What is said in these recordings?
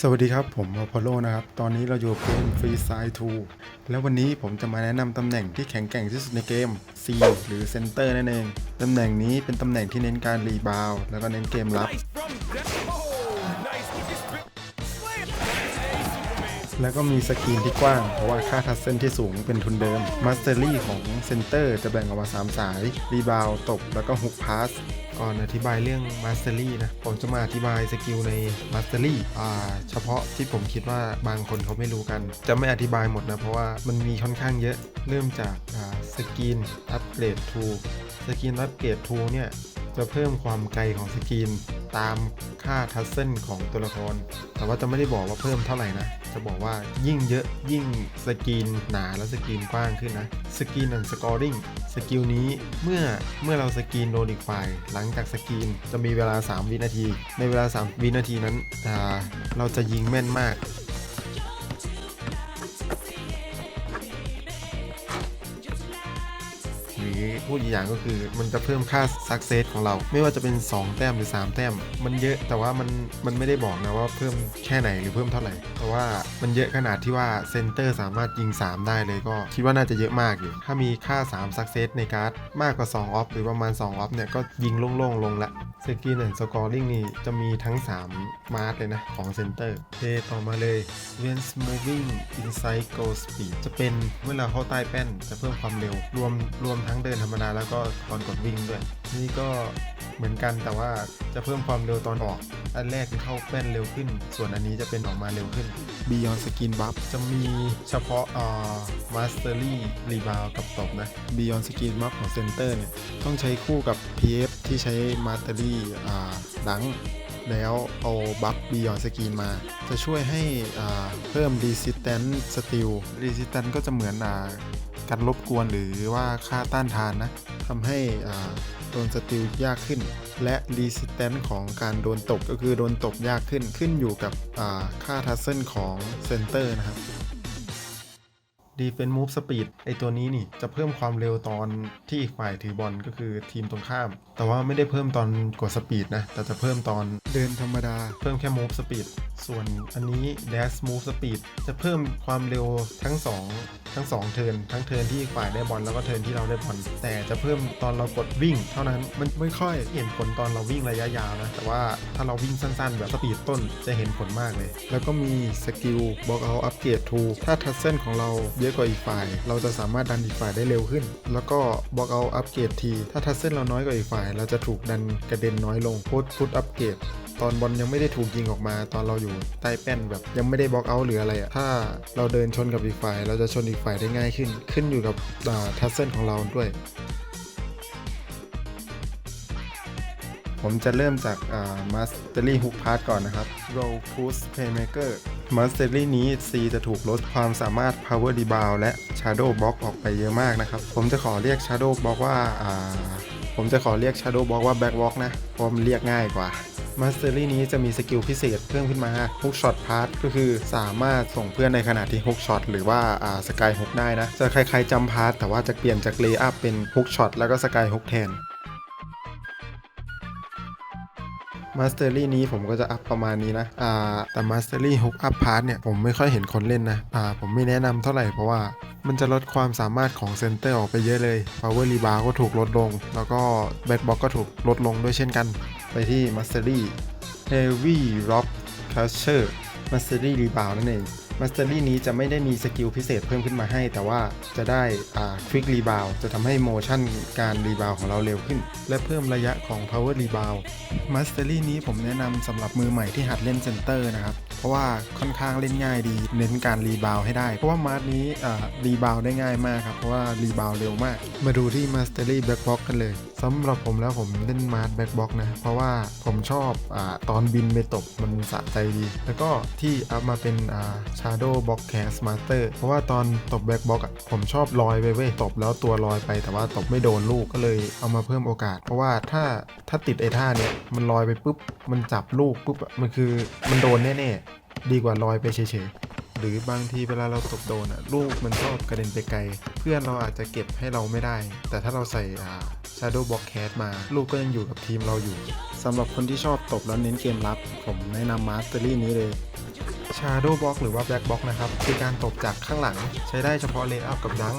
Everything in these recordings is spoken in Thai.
สวัสดีครับ ผมอพอลโลนะครับ ตอนนี้เราอยู่เกม Free Side 2 แล้ววันนี้ผมจะมาแนะนำตำแหน่งที่แข็งแกร่งที่สุดในเกม C หรือ Center นั่นเอง ตำแหน่งนี้เป็นตำแหน่งที่เน้นการรีบาวแล้วก็เน้นเกมรับ แล้วก็มีสกรีนที่กว้าง เพราะว่าค่าทัสเซนที่สูงเป็นทุนเดิมมาสเตอรี่ของเซนเตอร์จะแบ่งออกมา 3 สาย รีบาวตบ แล้วก็ฮุกพาสก่อนอธิบายเรื่องมาสเตอรี่นะ ผมจะมาอธิบายสกิลในมาสเตอรี่อ่าเฉพาะที่ผมคิดว่าบางคนเขาไม่รู้กัน จะไม่อธิบายหมดนะ เพราะว่ามันมีค่อนข้างเยอะ เริ่มจากสกินอัปเกรดทูสกินอัปเกรดทูเนี่ย จะเพิ่มความไกลของสกรีนตามค่าทัสเซนของตัวละคร แต่ว่าจะไม่ได้บอกว่าเพิ่มเท่าไหร่นะ จะบอกว่ายิ่งเยอะยิ่งสกรีนหนาและสกรีนกว้างขึ้นนะ สกรีน and scoring สกิลนี้เมื่อเมื่อเราสกรีนโดนอีกฝ่าย หลังจากสกรีนจะมีเวลา 3 วินาที ในเวลา 3 วินาทีนั้นอ่าเราจะยิงแม่นมาก หรือพูดอีกอย่างก็คือ มันจะเพิ่มค่า success ของเรา ไม่ว่าจะเป็น 2 แต้มหรือ 3 แต้ม มันเยอะแต่ว่ามันมันไม่ได้บอกนะว่าเพิ่มแค่ไหนหรือเพิ่มเท่าไหร่แต่ว่ามันเยอะขนาดที่ว่าเซนเตอร์สามารถยิง 3 ได้เลยก็คิดว่าน่าจะเยอะมากอยู่ถ้ามีค่า3 success ในการ์ดมากกว่า2 off หรือประมาณ2 off เนี่ยก็ยิงโล่งๆลงละ สกินแอนสกอร์ลิงนี่จะมีทั้ง 3 มาร์เลยนะ ของเซนเตอร์เทต่อมาเลย when moving inside go speed จะเป็นเมื่อเราเข้าใต้แป้นจะเพิ่มความเร็ว รวมรวมทั้งเดินธรรมดาแล้วก็ตอนกดวิ่งด้วย นี่ก็ เหมือนกันแต่ว่าจะเพิ่มความเร็วตอนออก อันแรกคือเข้าแป้นเร็วขึ้น ส่วนอันนี้จะเป็นออกมาเร็วขึ้น Beyond Skin Buff จะมีเฉพาะอ่า Mastery Rebound กับตบนะ Beyond Skin Buff ของ Center เนี่ยต้องใช้คู่กับ PF ที่ใช้ Mastery อ่าดังแล้วเอาบัฟบียอนสกรีนมา จะช่วยให้อ่าเพิ่ม Resistance Steel Resistance ก็จะเหมือนอ่าการรบกวนหรือว่าค่าต้านทานนะทำให้อ่า โดนสติลยากขึ้น และรีสแตนต์ของการโดนตบก็คือโดนตบยากขึ้นขึ้นอยู่กับค่าทัสเซนของเซนเตอร์นะครับ Defense Move Speed ไอตัวนี้นี่จะเพิ่มความเร็วตอนที่อีกฝ่ายถือบอลก็คือทีมตรงข้าม แต่ว่าไม่ได้เพิ่มตอนกดสปีดนะ แต่จะเพิ่มตอนเดินธรรมดา เพิ่มแค่ Move Speed ส่วนอันนี้ Dash Move Speed จะเพิ่มความเร็วทั้ง 2 ทั้ง 2 เทินทั้งเทินที่อีกฝ่ายได้บอลแล้วก็เทินที่เราได้บอลแต่จะเพิ่มตอนเรากดวิ่ง เท่านั้นมันไม่ค่อยเห็นผลตอนเราวิ่งระยะยาวนะแต่ว่าถ้าเราวิ่งสั้นๆ แบบสปีดต้นจะเห็นผลมากเลย แล้วก็มีสกิลบอกเอาอัปเกรดทูถ้าทัสเซนของเราเยอะกว่าอีกฝ่าย เราจะสามารถดันอีกฝ่ายได้เร็วขึ้น แล้วก็บล็อกเอาอัปเกรดที ถ้าทัสเซนเราน้อยกว่าอีกฝ่าย เราจะถูกดันกระเด็นน้อยลงพุทฟุตอัปเกรดตอนบอลยังไม่ได้ถูกยิงออกมาตอนเราอยู่ใต้แป้นแบบยังไม่ได้บล็อกเอาหรืออะไรอะถ้าเราเดินชนกับอีกฝ่าย เราจะชนอีกฝ่ายได้ง่ายขึ้น ขึ้นอยู่กับทัสเซนของเราด้วย ผมจะเริ่มจากมาสเตอรี่ฮุกพาร์ทก่อนนะครับ Roll Push Playmaker มาสเตอรี่นี้ C จะถูกลดความสามารถ Power Rebound และ Shadow Block ออกไปเยอะมากนะครับ ผมจะขอเรียก Shadow Block ว่าาผมจะขอเรียก Shadow Block ว่า Back Walk นะเพราะมันเรียกง่ายกว่ามาสเตอรี่นี้จะมีสกิลพิเศษเพิ่มขึ้นมาฮุกช็อตพาร์ทก็คือสามารถส่งเพื่อนในขณะที่ฮุกช็อตหรือว่าอ่าสกายฮุกได้นะ จะคล้ายๆจัมพาร์ทแต่ว่าจะเปลี่ยนจากเลย์อัพเป็นฮุกช็อตแล้วก็สกายฮุกแทน มาสเตอรี่นี้ผมก็จะอัพประมาณนี้นะอ่าแต่มาสเตอรี่ฮุกอัพพาร์ทเนี่ยผมไม่ค่อยเห็นคนเล่นนะอ่าผมไม่แนะนำเท่าไหร่เพราะว่ามันจะลดความสามารถของเซนเตอร์ออกไปเยอะเลย Power r e b a r ก็ถูกลดลง แล้วก็ Backbox ก็ถูกลดลงด้วยเช่นกัน ไปที่มาสเตอรี่ Heavy Rock Crusher Mastery Rebound นั่นเอง มาสเตอรี่นี้จะไม่ได้มีสกิลพิเศษเพิ่มขึ้นมาให้ แต่ว่าจะได้อ่า Quick Rebound จะทำให้โมชั่นการรีบาวของเราเร็วขึ้น และเพิ่มระยะของ Power Rebound มาสเตอรี่นี้ผมแนะนำสำหรับมือใหม่ที่หัดเล่นเซนเตอร์นะครับ เพราะว่าค่อนข้างเล่นง่ายดี เน้นการรีบาวให้ได้ เพราะว่ามาร์นี้รีบาวได้ง่ายมากครับ เพราะว่ารีบาวเร็วมาก มาดูที่มาสเตอรี่แบ็กบ็อกกันเลยสำหรับผมแล้วผมเล่นมาร์แบ็กบ็อกนะ เพราะว่าผมชอบอตอนบินไปตบมันสะใจดี แล้วก็ที่อัพมาเป็นอ่า Shadow Box Cast Master เพราะว่าตอนตบแบ็กบ็อกอะผมชอบลอยไปเว้ยตบแล้วตัวลอยไป แต่ว่าตบไม่โดนลูกก็เลยเอามาเพิ่มโอกาส เพราะว่าถ้าถ้าติดไอ้ท่าเนี่ยมันลอยไปปุ๊บมันจับลูกปุ๊บมันคือมันโดนแน่ๆดีกว่าลอยไปเฉยๆ หรือบางทีเวลาเราตกโดนอะลูกมันชอบกระเด็นไปไกล เพื่อนเราอาจจะเก็บให้เราไม่ได้ แต่ถ้าเราใส่อ่า Shadow Box Cat มา ลูกก็ยังอยู่กับทีมเราอยู่สำหรับคนที่ชอบตบแล้วเน้นเกมรับ ผมแนะนำมาสเตอรี่นี้เลย Shadow Box หรือว่า Black Box นะครับ คือการตบจากข้างหลังใช้ได้เฉพาะเล y อัพกับดัง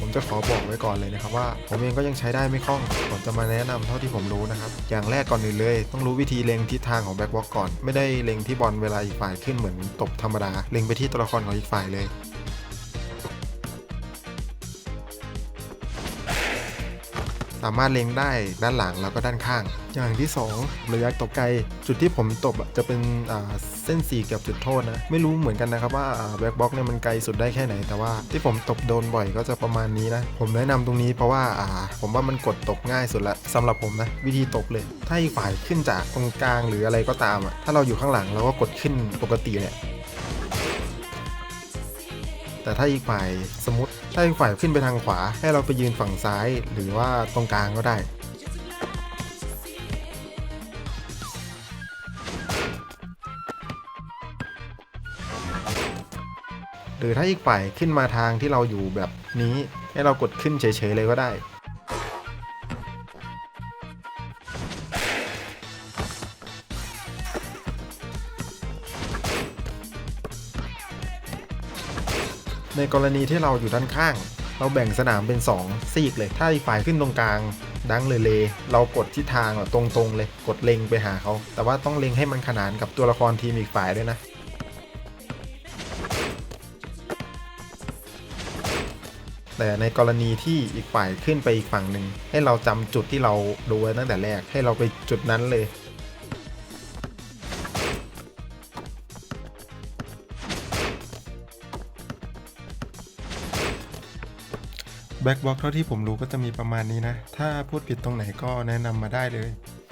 ผมจะขอบอกไว้ก่อนเลยนะครับว่า ผมเองก็ยังใช้ได้ไม่คล่อง ผมจะมาแนะนำเท่าที่ผมรู้นะครับ อย่างแรกก่อนอื่นเลย ต้องรู้วิธีเล็งทิศทางของแบ็กบล็อก่อน ไม่ได้เล็งที่บอลเวลาอีกฝ่ายขึ้นเหมือนตบธรรมดา เล็งไปที่ตัวละครของอีกฝ่ายเลย สามารถเล็งได้ด้านหลังแล้วก็ด้านข้าง อย่างที่ 2 ระยะตบไกล จุดที่ผมตบจะเป็นเส้นสีเกับจุดโทษนะ ไม่รู้เหมือนกันนะครับว่าแบ็กบ็อกเนี่ยมันไกลสุดได้แค่ไหน แต่ว่าที่ผมตบโดนบ่อยก็จะประมาณนี้นะ ผมแนะนำตรงนี้เพราะว่าผมว่ามันกดตบง่ายสุดละสำหรับผมนะ วิธีตบเลย ถ้าอีกฝ่ายขึ้นจากตรงกลางหรืออะไรก็ตามอะถ้าเราอยู่ข้างหลังเราก็กดขึ้นปกติเนี่ย แต่ถ้าอีกฝ่ายสมมติถ้าอีกฝ่ายขึ้นไปทางขวา ให้เราไปยืนฝั่งซ้าย หรือว่าตรงกลางก็ได้ หรือถ้าอีกฝ่ายขึ้นมาทางที่เราอยู่แบบนี้ ให้เรากดขึ้นเฉยๆเลยก็ได้ ในกรณีที่เราอยู่ด้านข้าง เราแบ่งสนามเป็น 2 ซีกเลย ถ้าอีกฝ่ายขึ้นตรงกลาง ดังเลยเลเรากดที่ทางแบบตรงๆเลย กดเล็งไปหาเขา แต่ว่าต้องเล็งให้มันขนานกับตัวละครทีมอีกฝ่ายด้วยนะแต่ในกรณีที่อีกฝ่ายขึ้นไปอีกฝั่งหนึ่งให้เราจำจุดที่เราดูไว้ตั้งแต่แรกให้เราไปจุดนั้นเลย แบ็กบ็อกเท่าที่ผมรู้ก็จะมีประมาณนี้นะ ถ้าพูดผิดตรงไหนก็แนะนำมาได้เลย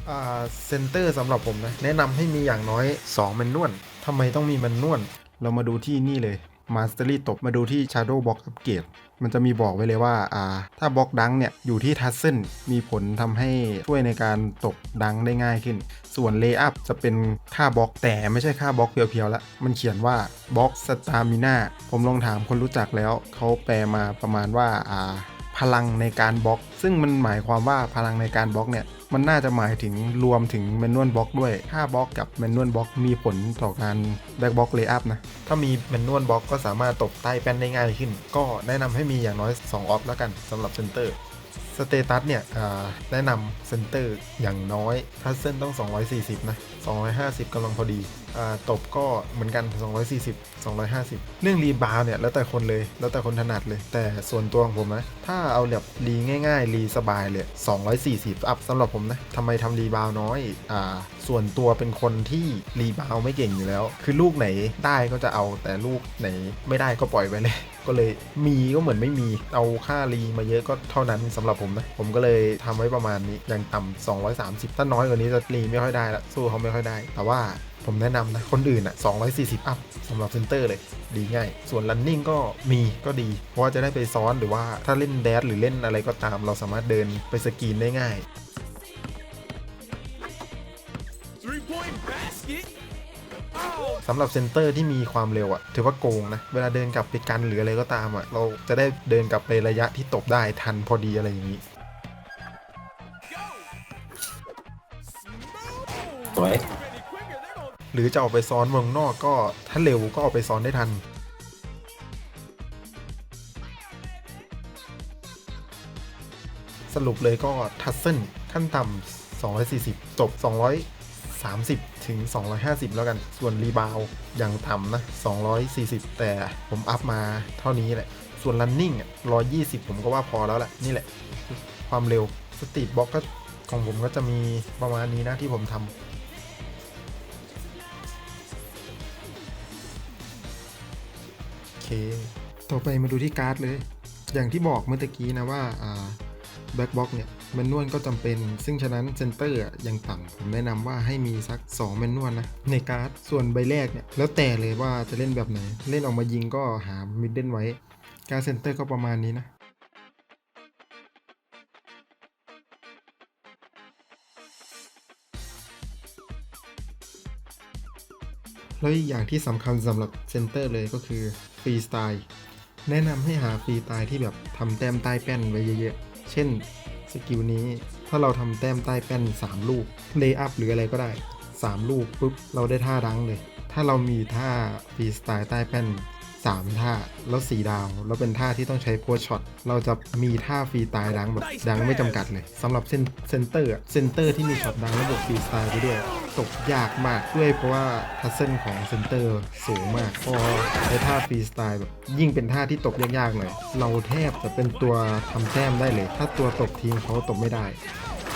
อ่าเซนเตอร์สำหรับผมนะ แนะนำให้มีอย่างน้อย2แมนนวลทำไมต้องมีแมนนวลเรามาดูที่นี่เลย มาสเตอรี่ตบมาดูที่ Shadow Box Upgrade มันจะมีบอกไว้เลยว่าอ่า ถ้าบล็อกดังเนี่ยอยู่ที่ทัสเซนมีผลทำให้ช่วยในการตกดังได้ง่ายขึ้น ส่วนเลย์อัพจะเป็นค่าบล็อกแต่ไม่ใช่ค่าบล็อกเพียวๆละมันเขียนว่าบล็อกสตามิน่าผมลองถามคนรู้จักแล้วเขาแปลมาประมาณว่าอ่าพลังในการบล็อก ซึ่งมันหมายความว่าพลังในการบล็อกเนี่ย มันน่าจะหมายถึงรวมถึงแมนนวลบล็อกด้วยถ้าบล็อกกับแมนนวลบล็อกมีผลต่อการแบ็กบล็อกเลย์อัพนะ ถ้ามีแมนนวลบล็อกก็สามารถตบใต้แป้นได้ง่ายขึ้น ก็แนะนำให้มีอย่างน้อย 2 ออฟแล้วกันสำหรับเซนเตอร์สเตตัสเนี่ยอ่าแนะนำเซนเตอร์อย่างน้อยทัสเซนต้อง 240 นะ 250กำลังพอดี ตบก็เหมือนกัน 240 250 เรื่องรีบาวเนี่ยแล้วแต่คนเลยแล้วแต่คนถนัดเลย แต่ส่วนตัวของผมนะถ้าเอาแบบรีง่ายๆ รีสบายเลย 240 อัพสำหรับผมนะทำไมทำรีบาวน้อยอ่าส่วนตัวเป็นคนที่รีบาวไม่เก่งอยู่แล้ว คือลูกไหนได้ก็จะเอาแต่ลูกไหนไม่ได้ก็ปล่อยไปเลยก็เลยมีก็เหมือนไม่มีเอาค่ารีมาเยอะก็เท่านั้นสำหรับผมนะ ผมก็เลยทำไว้ประมาณนี้อย่างต่ำ230 ถ้าน้อยกว่านี้จะรีไม่ค่อยได้ละสู้เขาไม่ค่อยได้ แต่ว่าผมแนะนำนะ คนอื่นอะ 240 อัพสำหรับเซนเตอร์เลย ดีง่าย ส่วน running ก็มีก็ดี เพราะว่าจะได้ไปซ้อนหรือว่าถ้าเล่นแดดหรือเล่นอะไรก็ตาม เราสามารถเดินไปสกรีนได้ง่าย สำหรับเซนเตอร์ที่มีความเร็วอะถือว่าโกงนะ เวลาเดินกลับไปกันหรืออะไรก็ตามอะเราจะได้เดินกลับไประยะที่ตบได้ทันพอดีอะไรอย่างนี้ Smooth. สวย Any quicker, they're gonna หรือจะออกไปซ้อนเมืองนอกก็ถ้าเร็วก็ออกไปซ้อนได้ทันสรุปเลยก็ทัสเซนขั้นต่ำ240 จบ 230 ถึง 250 แล้วกัน ส่วนรีบาวอย่างต่ำนะ 240 แต่ผมอัพมาเท่านี้แหละ ส่วน running อะ120 ผมก็ว่าพอแล้วแหละ นี่แหละ ความเร็วสตรีทบ็อกก็ของผมก็จะมีประมาณนี้นะที่ผมทำโอเค ต่อไปมาดูที่การ์ดเลย อย่างที่บอกเมื่อกี้นะว่าอ่าแบ็กบ็อกเนี่ย แมนนวลก็จำเป็น ซึ่งฉะนั้นเซนเตอร์อะยังต่ำผมแนะนำว่าให้มีสัก2แมนนวลนะ ในการ์ด ส่วนใบแรกเนี่ย แล้วแต่เลยว่าจะเล่นแบบไหน เล่นออกมายิงก็หามิดเดิลไว้ การเซนเตอร์ก็ประมาณนี้นะแล้วอีกอย่างที่สำคัญสำหรับเซนเตอร์เลยก็คือฟรีสไตล์ แนะนำให้หาฟรีสไตล์ที่แบบทำแต้มใต้แป้นไว้เยอะๆ เช่น สกิลนี้ถ้าเราทำแต้มใต้แป้น 3 ลูกเลย์อัพหรืออะไรก็ได้ 3 ลูกปุ๊บ เราได้ท่าดังเลย ถ้าเรามีท่าฟรีสไตล์ใต้แป้น 3 ท่า แล้ว4ดาว แล้วเป็นท่าที่ต้องใช้โพสช็อต เราจะมีท่าฟรีสไตล์ดังแบบดังไม่จำกัดเลยสำหรับเซนเซนเตอร์อะเซนเตอร์ที่มีช็อตดังแล้วบวกฟรีสไตล์ไปด้วย ตกยากมากด้วยเพราะว่าทัสเซนของเซนเตอร์สูงมาก พอใช้ท่าฟรีสไตล์แบบยิ่งเป็นท่าที่ตกยากๆหน่อยเราแทบจะเป็นตัวทำแต้มได้เลย ถ้าตัวตกทีมเขาตกไม่ได้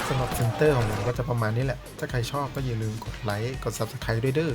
สำหรับเซนเตอร์ของผมก็จะประมาณนี้แหละ ถ้าใครชอบก็อย่าลืมกดไลค์ กด Subscribe ด้วยเด้อ